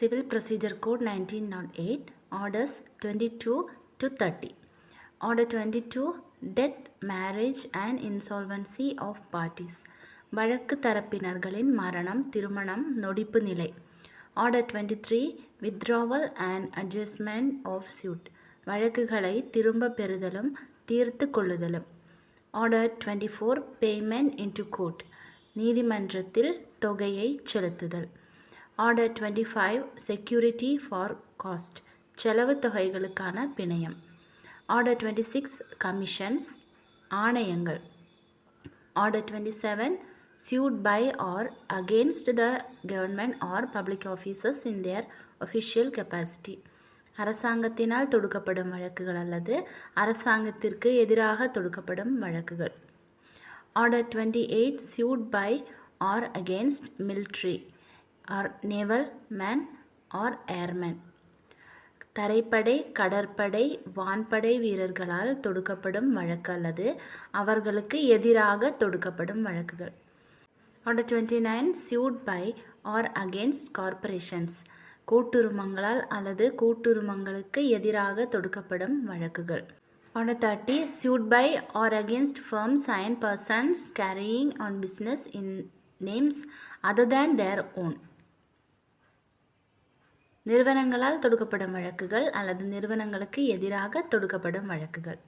Civil Procedure Code 1908, Orders 22 to 30. Order 22 Death, Marriage and Insolvency of Parties. வழக்கு தரப்பினர்களின் மரணம் திருமணம் நொடிப்பு நிலை. Order twenty three withdrawal and adjustment of suit வழக்குகளை திரும்ப பெறுதலும் தீர்த்து கொள்ளுதலும். Order twenty four payment into court நீதிமன்றத்தில் தொகையை செலுத்துதல். Order twenty five security for cost செலவு தொகைகளுக்கான பிணையம். Order twenty six commissions ஆணையங்கள். Order twenty seven sued by or against the government or public officers in their official capacity. அரசாங்கத்தினால் தொடுக்கப்படும் வழக்குகள் அல்லது அரசாங்கத்திற்கு எதிராக தொடுக்கப்படும் வழக்குகள். Order twenty eight suit by or against military or naval man or airman. தரைப்படை கடற்படை வான்படை வீரர்களால் தொடுக்கப்படும் வழக்கு அல்லது அவர்களுக்கு எதிராக தொடுக்கப்படும் வழக்குகள். Order twenty nine suit by or against corporations கூட்டுரிமங்களால் அல்லது கூட்டுரிமங்களுக்கு எதிராக தொடுக்கப்படும் வழக்குகள். Order thirty suit by or against firms and persons carrying on business in names other than their own நிறுவனங்களால் தொடுக்கப்படும் வழக்குகள் அல்லது நிறுவனங்களுக்கு எதிராக தொடுக்கப்படும் வழக்குகள்.